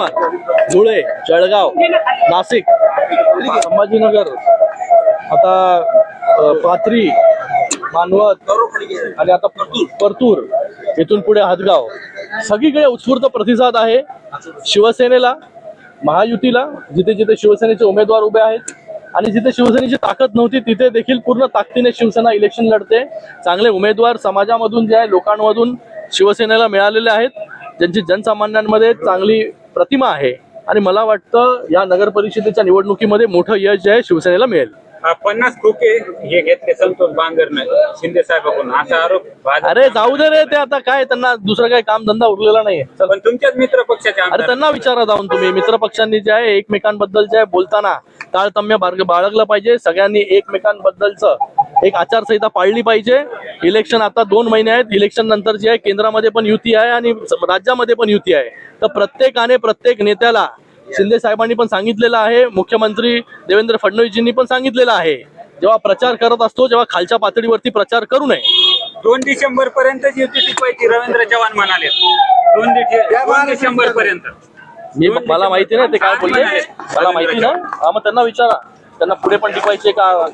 नंदुरबार धुळे जळगाव नाशिक संभाजीनगर आता पाथरी मानवत आणि आता परतूर. परतूर इथून पुढे हदगाव. सगळीकडे उत्स्फूर्त प्रतिसाद आहे शिवसेनेला महायुतीला जिथे जिथे शिवसेनेचे उमेदवार उभे आहेत आणि जिथे शिवसेनेची ताकद नव्हती तिथे देखील पूर्ण ताकदीने शिवसेना इलेक्शन लढते. चांगले उमेदवार समाजामधून जे आहे लोकांमधून शिवसेनेला मिळालेले आहेत. ज्यांची जनसामान्यांमध्ये चांगली प्रतिमा आहे. आणि मला वाटतं या नगर परिषदेच्या निवडणुकीमध्ये मोठं यश जे आहे शिवसेनेला मिळेल. पन्नास खोके हे घेतले संतोष बांगरनं शिंदे साहेबाकडून. असा आरोप अरे जाऊ दे रे ते आता. काय त्यांना दुसरं काही काम धंदा उरलेला नाहीये. चल. पण तुमच्याच मित्र पक्षाचे अरे त्यांना विचारा जाऊन तुम्ही. मित्र पक्षांनी जे आहे एकमेकांबद्दल जे आहे बोलताना ताळतम्य बाळग- बाळगलं पाहिजे. सगळ्यांनी एकमेकांबद्दलचं एक आचारसंहिता पाळली पाहिजे. इलेक्शन आता दोन महिने आहेत. इलेक्शन नंतर जे आहे. केंद्रामध्ये पण युती आहे आणि राज्यामध्ये पण युती आहे. तर प्रत्येकाने प्रत्येक नेत्याला शिंदे साहेबांनी पण सांगितलेलं आहे. मुख्यमंत्री देवेंद्र फडणवीसजींनी पण सांगितलेलं आहे. जेव्हा प्रचार करत असतो जेव्हा खालच्या पातळीवरती प्रचार करू नये. दोन डिसेंबर पर्यंत युती टिकवायची रवींद्र चव्हाण म्हणाले. दोन डिसे- दोन डिसेंबर पर्यंत मी मला माहिती नाही ते काय बोलले. मला माहिती ना हा मग त्यांना विचारा. त्यांना पुढे पण टिकवायचे का?